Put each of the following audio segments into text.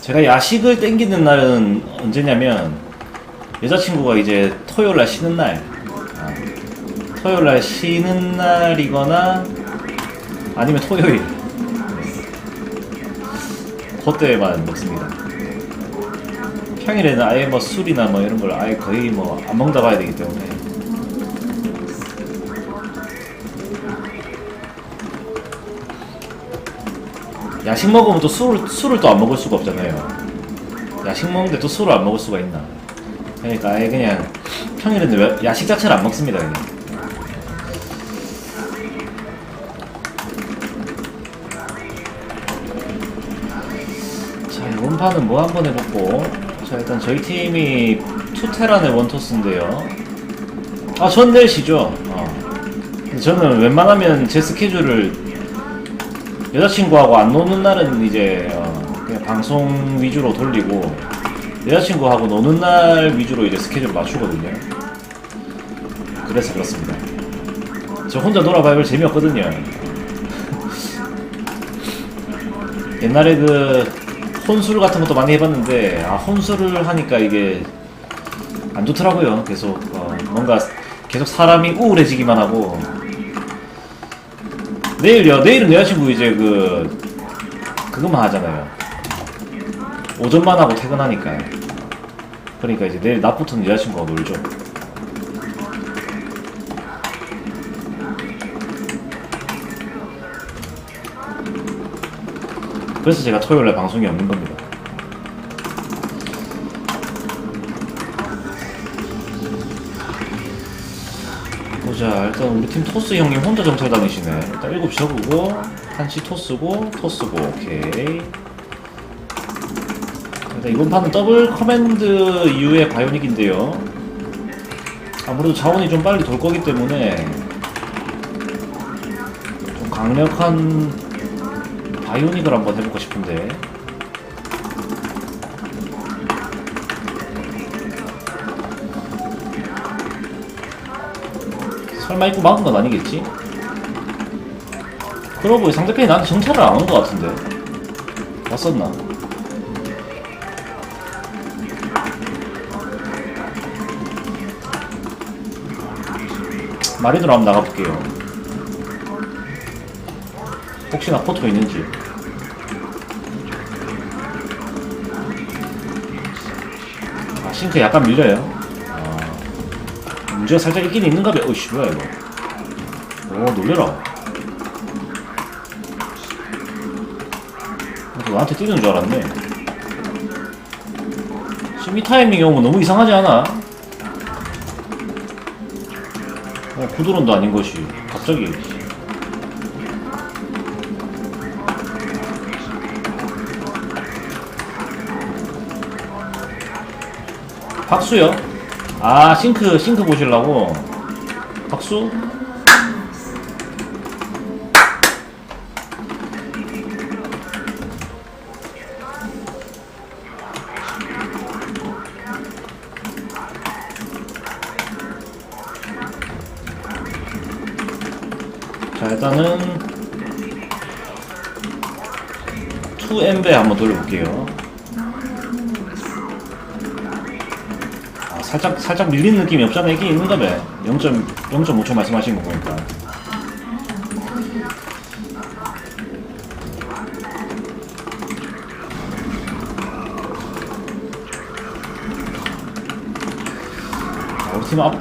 제가 야식을 땡기는 날은 언제냐면 여자친구가 이제 토요일 날 쉬는 날. 아, 토요일 날 쉬는 날이거나 아니면 토요일. 그때만 먹습니다. 평일에는 아예 뭐 술이나 뭐 이런 걸 아예 거의 뭐 안 먹다 봐야 되기 때문에 야식 먹으면 또 술을, 술을 또 안 먹을 수가 없잖아요. 야식 먹는데 또 술을 안 먹을 수가 있나. 그러니까 아예 그냥 평일에는 야- 야식 자체를 안 먹습니다, 그냥. 자, 이번 판은 뭐 한번 해보고. 자, 일단 저희 팀이 투테란의 원토스인데요. 아, 전 내일 쉬죠. 어. 저는 웬만하면 제 스케줄을 여자친구하고 안 노는 날은 이제 어, 그냥 방송 위주로 돌리고 여자친구하고 노는 날 위주로 이제 스케줄 맞추거든요. 그래서 그렇습니다. 저 혼자 놀아봐야 별 재미없거든요. 옛날에 그 혼술 같은 것도 많이 해봤는데 아 혼술을 하니까 이게 안 좋더라고요. 계속 어, 뭔가 계속 사람이 우울해지기만 하고 내일요. 내일은 여자친구 이제 그 그것만 하잖아요. 오전만 하고 퇴근하니까. 그러니까 이제 내일 낮부터는 여자친구가 놀죠. 그래서 제가 토요일에 방송이 없는 겁니다. 보자 일단 우리 팀 토스 형님 혼자 정찰 다니시네. 일단 7시 적으고 1시 토스고 토스고 오케이. 일단 이번 판은 더블 커맨드 이후의 바이오닉인데요. 아무래도 자원이 좀 빨리 돌 거기 때문에 좀 강력한 바이오닉을 한번 해보고 싶은데 설마 입고 막은 건 아니겠지? 그러고 보니 상대편이 나한테 정찰을 안한것 같은데 왔었나? 마리드로 한번 나가볼게요 혹시나 포토 있는지 아 싱크 약간 밀려요 아, 문제가 살짝 있긴 있는가 봐. 어이씨 뭐야 이거 오 놀래라 어, 나한테 뛰는 줄 알았네. 지금 이 타이밍이 오면 너무 이상하지 않아? 어, 구드론도 아닌 것이. 갑자기. 박수요? 아 싱크 싱크 보시려고 박수? 자 일단은 2엠베 한번 돌려볼게요 살짝 살짝 밀리는 느낌이 없잖아 있긴 있는가 봐 0.5초 말씀하신 거 보니까. 자, 우리 팀 앞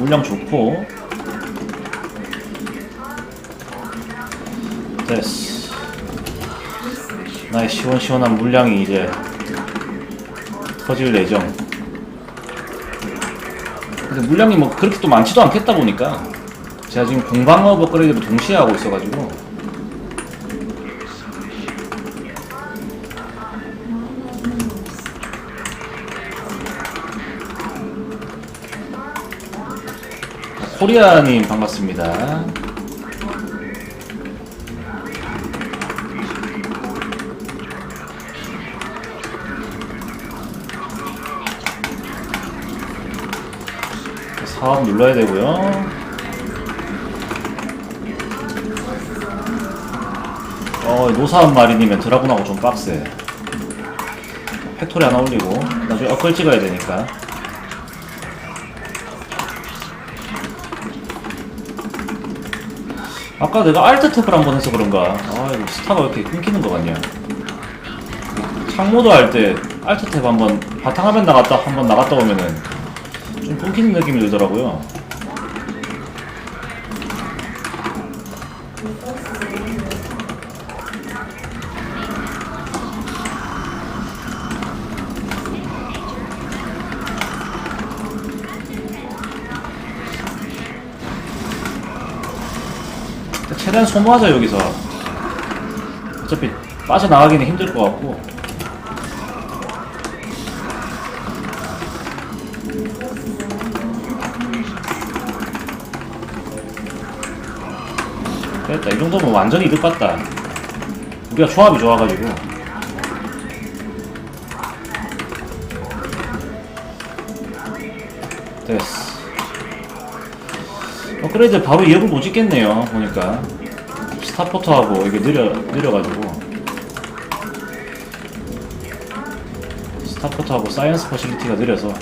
물량 좋고. 됐어. 나의 시원시원한 물량이 이제 터질 예정 근데 물량이 뭐 그렇게 또 많지도 않겠다 보니까 제가 지금 공방업 업그레이드를 동시에 하고 있어가지고. 코리아님 반갑습니다 사업 눌러야 되고요. 어, 노사한 마린이면 드라군하고 좀 빡세. 팩토리 하나 올리고, 나중에 어끌 찍어야 되니까. 아까 내가 알트 탭을 한 번 해서 그런가. 아, 이거 스타가 왜 이렇게 끊기는 거 같냐. 창모드 할때 알트 탭 한번 바탕화면 나갔다 한 번 나갔다 오면은 좀 끊기는 느낌이 들더라고요. 최대한 소모하자 여기서 어차피 빠져나가기는 힘들 것 같고 됐다 이 정도면 완전히 이득 봤다. 우리가 조합이 좋아가지고. 됐어. 업그레이드 바로 이어을 못 찍겠네요 보니까. 스타포터하고 이게 느려 느려가지고. 스타포터하고 사이언스 퍼실리티가 느려서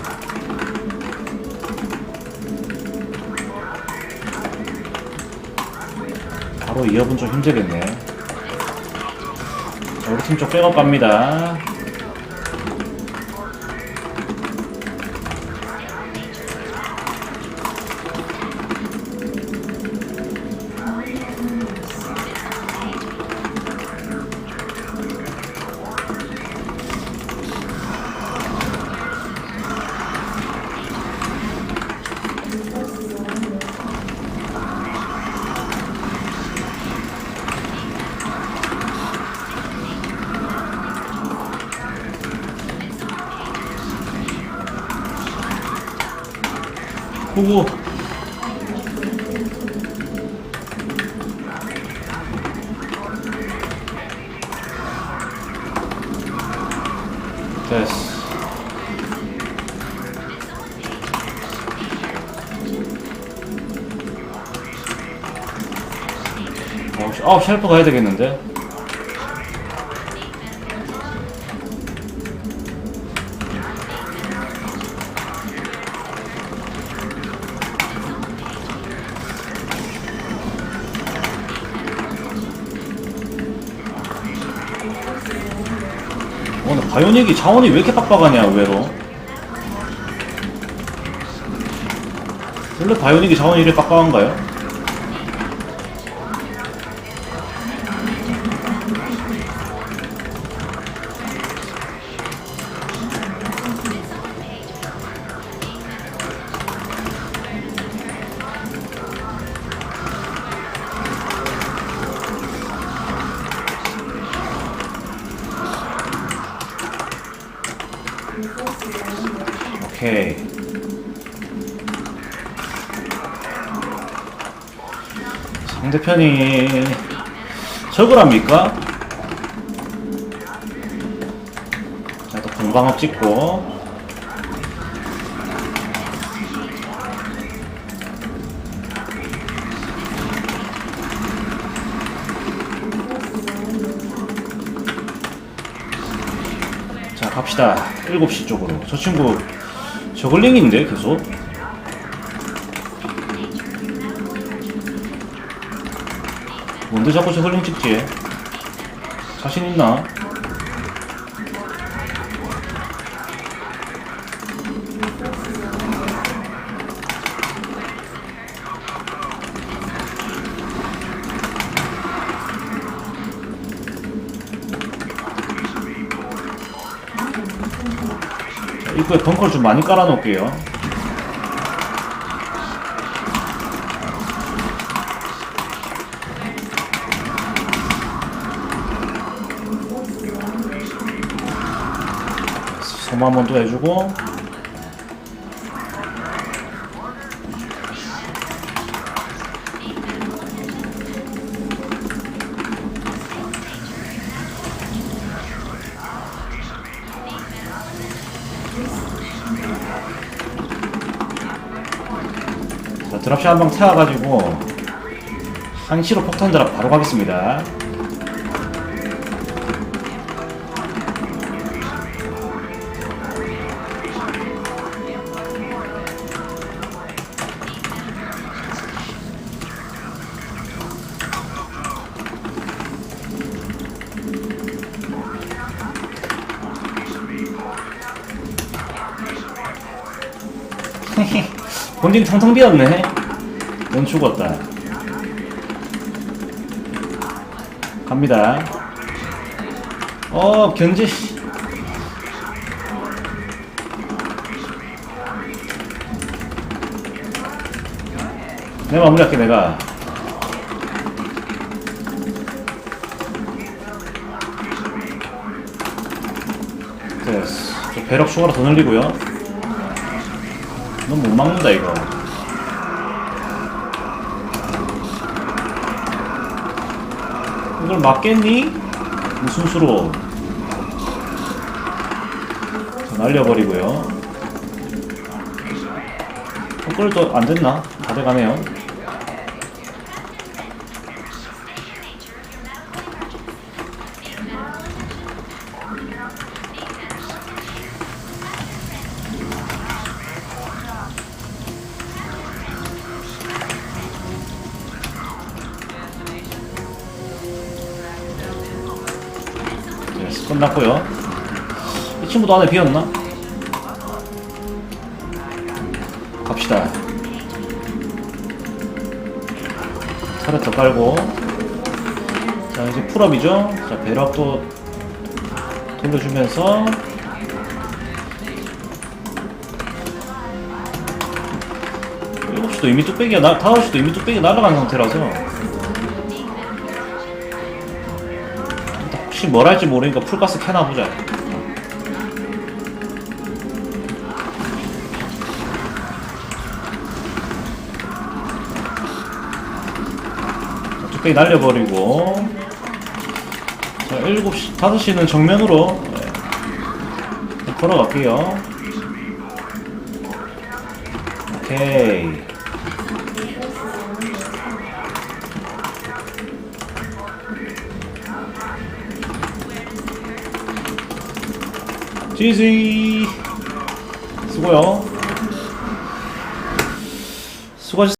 바로 이어은 좀 힘들겠네. 자 우리 팀 쪽 백업 갑니다 후구 됐어. 어, 씨- 아 쉘프 가야 되겠는데 바이오닉이 자원이 왜 이렇게 빡빡하냐, 의외로. 원래 바이오닉이 자원이 이렇게 빡빡한가요? 오케이. 상대편이 적을 합니까? 자, 또 공방업 찍고. 갑시다. 7시 쪽으로. 저 친구 저글링인데, 계속? 뭔데 자꾸 저글링 찍지? 자신 있나? 입구에 벙커를 좀 많이 깔아놓을게요. 또 해주고 자, 드랍샷 한 방 태워가지고 상시로 폭탄 드랍 바로 가겠습니다 본진 텅텅 비었네. 넌 죽었다. 갑니다. 어, 견제, 씨. 내가 마무리할게, 내가. 됐어. 저 배럭 추가로 더 늘리고요. 넌 못 막는다, 이거. 이걸 막겠니? 무슨 수로? 자, 날려버리고요. 헛걸도 안 됐나? 다 돼가네요. 끝났고요. 이 친구도 안에 비었나? 갑시다. 더 깔고. 자, 이제 풀업이죠? 자, 배럭도 돌려주면서. 일곱 시도 이미 뚝배기가 나, 다섯 시도 이미 뚝배기가 날아간 상태라서. 혹시 뭘 할지 모르니까 풀가스 캐나 보자. 자, 뚝배기 날려버리고. 자, 7시, 5시는 정면으로 네. 걸어갈게요. 오케이. 지지 수고요. 수고하셨